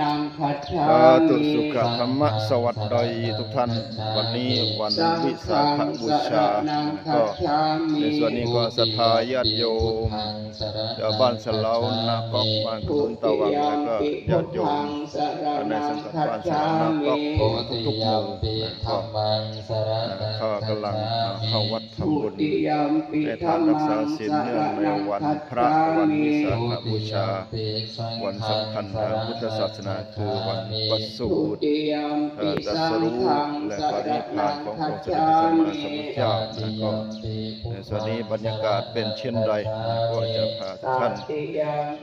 นังคัจฉาสามิธุสุขธรรมสวัสดีทุกท่าน วันนี้วันวิสาขบูชา ก็ในส่วนนี้ก็ศรัทธาญาติโยมชาวบ้านสลาวนากอกบ้านขุนตะวังแล้วก็ญาติโยมในสังกัดบ้านสลานากอกทุกๆหมู่นะก็เขากำลังเข้าวัดทำบุญในทานรักษาศีลเนื่องในวันพระวันวิสาขบูชา วันสำคัญทางพุทธศาสนาคือวันประสูติเอ่อตรัสรู้และปรินิพพานขององค์สมเด็จพระสัมมาสัมพุทธเจ้านะก็ในส่วนนี้บรรยากาศเป็นเช่นไรก็จะพาทุกท่าน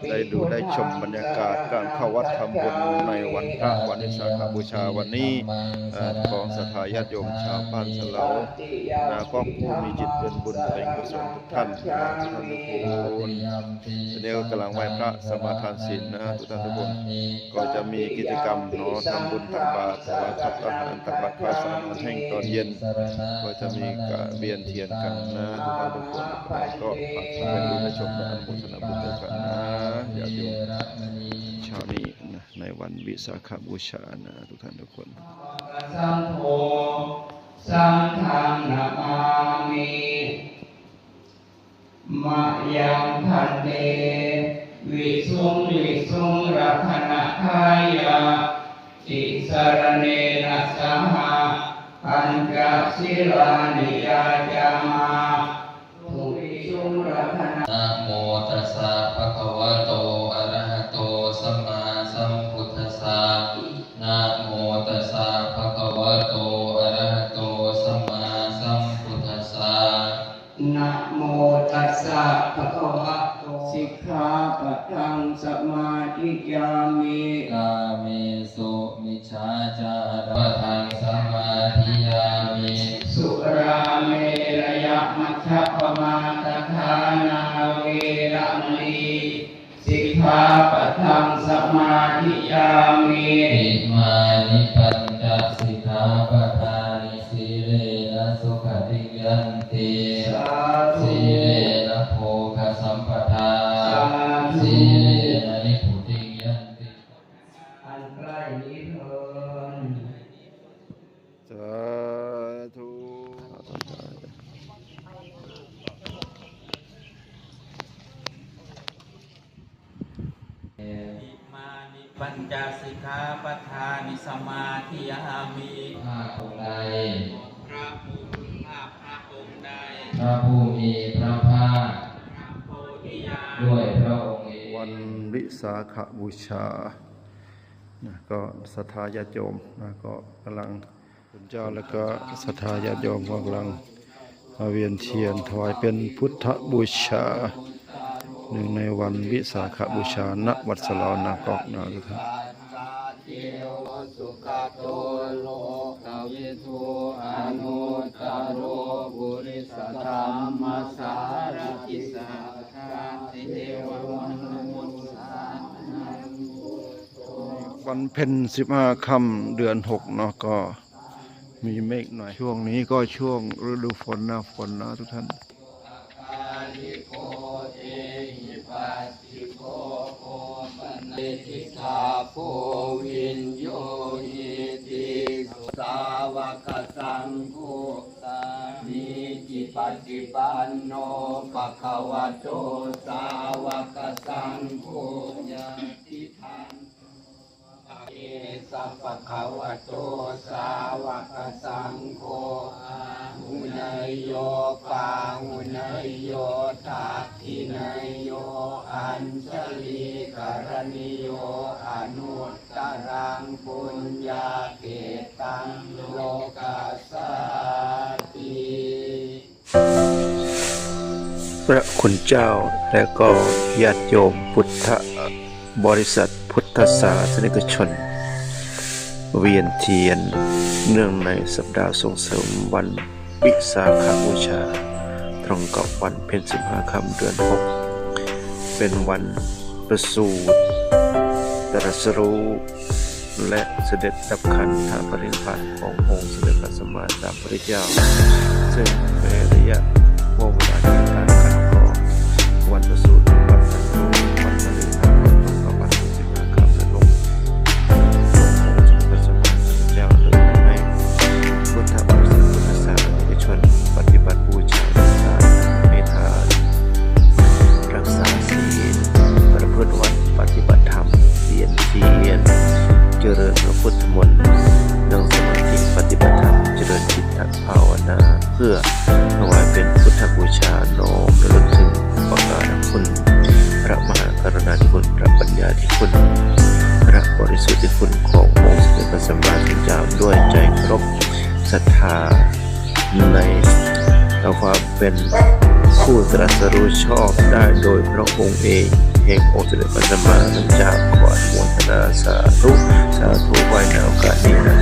ได้ดูได้ชมบรรยากาศการเข้าวัดทำบุญในวันพระวันวิสาขบูชาวันนี้ของสถาญาติโยมชาวบ้านสะเหลานะก็ผู้มีจิตเป็นบุญเป็นกุศลทุกท่านทุกท่านทุกคนเดี๋ยวกำลังไหว้พระสมาทานศีลนะทุกท่านทุกคนก็จะมีกิจกรรมเนาะทำบุญตักบาตรถวายพัฒอาหารตักบาตรข้าวสารแห้งตอนเย็น ก็จะมีการเวียนเทียนกันนะทุกท่านทุกคนก็ฝากไปดูและชมและอนุโมทนาบุญด้วยกันนะอย่าโยมเช้านี้นะในวันวิสาขบูชานะทุกท่านทุกคนสังโฆสังฆังนามามิมะยังพันเตวิสุงวิสุงรัตนายาติสรเนนะสหะปัญจศิลานิยาจามาทุวิสุงรัตนะโมตัสสะ ภะคะวะโตสิกขาปะทังสมาธิยามิกาเมสุมิชาจาระทางสมาธิยามิสุราเมรยมัชฌะปมาตทานาเวระมณีสิกขาปะทังสมาธิยามิอิมานิปัญจสิกขาปทานิสีเลนะสุขติยันติสาธุสีเลนะ โภคสัมปทาสีเลนิพุติยันติอันใกล้นี้เถินสาธุมานิปัญจสิกขาปทานิสมาธิยามิข้าองค์ใดพระผู้มีพระภาพระองค์ใดพระผู้มีพระ ด้วยพระองค์เองวันวิสาขบูชานะก็ศรัทธาญาติโยมนะก็กำลังคุณเจ้าแล้วก็ศรัทธาญาติโยมกำลังมาเวียนเทียนถวายเป็นพุทธบูชาหนึ่งในวันวิสาขบูชาณวัดสลานากอกนะทุกท่านเทวสุขโตโลกวิทูอนุตตโรบุริสธรรมสารติสา วันเพ็ญสิบห้าค่ำเดือนหกเนาะก็มีเมฆหน่อย ช่วงนี้ก็ช่วงฤดูฝนหน้าฝนนะทุกท่านปาลิโกเอหิปัสสิโกโอปันเนติสาโพวินโยหิติสาวกสังโฆสามีจิปฏิปันโนปะคะวะโตสาวกสังโฆยะติทังเอ สัพพะคะวะโตสาวกสังโฆอาหุนยโยปาหุนยโยตักขินยโยอัญชลีกรณิโยอนุตตรังปุญญาเกตังโลกัสสติพระคุณเจ้าและก็ญาติโยมพุทธ บริษัทพุทธศาสนิกชน เวียนเทียน เนื่องในสัปดาห์ส่งเสริมวันวิสาขบูชา ตรงกับวันเพ็ญสิบห้าค่ำเดือนหกเป็นวันประสูติตรัสรู้และเสด็จดับขันธปรินิพพานขององค์สมเด็จพระสัมมาสัมพุทธเจ้า ซึ่งเป็นระยะ พื่อถวายเป็นพุทธบูชาน้อมระลึกถึงประการคุณ พระมหากรุณาธิคุณพระปัญญาธิคุณ พระบริสุทธิคุณขององค์สมเด็จพระสัมมาสัมพุทธเจ้าด้วยใจเคารพศรัทธาในความเป็นผู้ตรัสรู้ชอบได้โดยพระองค์เองแห่งองค์สมเด็จพระสัมมาสัมพุทธเจ้าขออนุโมทนาสาธุสาธุไว้ในโอกาสนี้นะ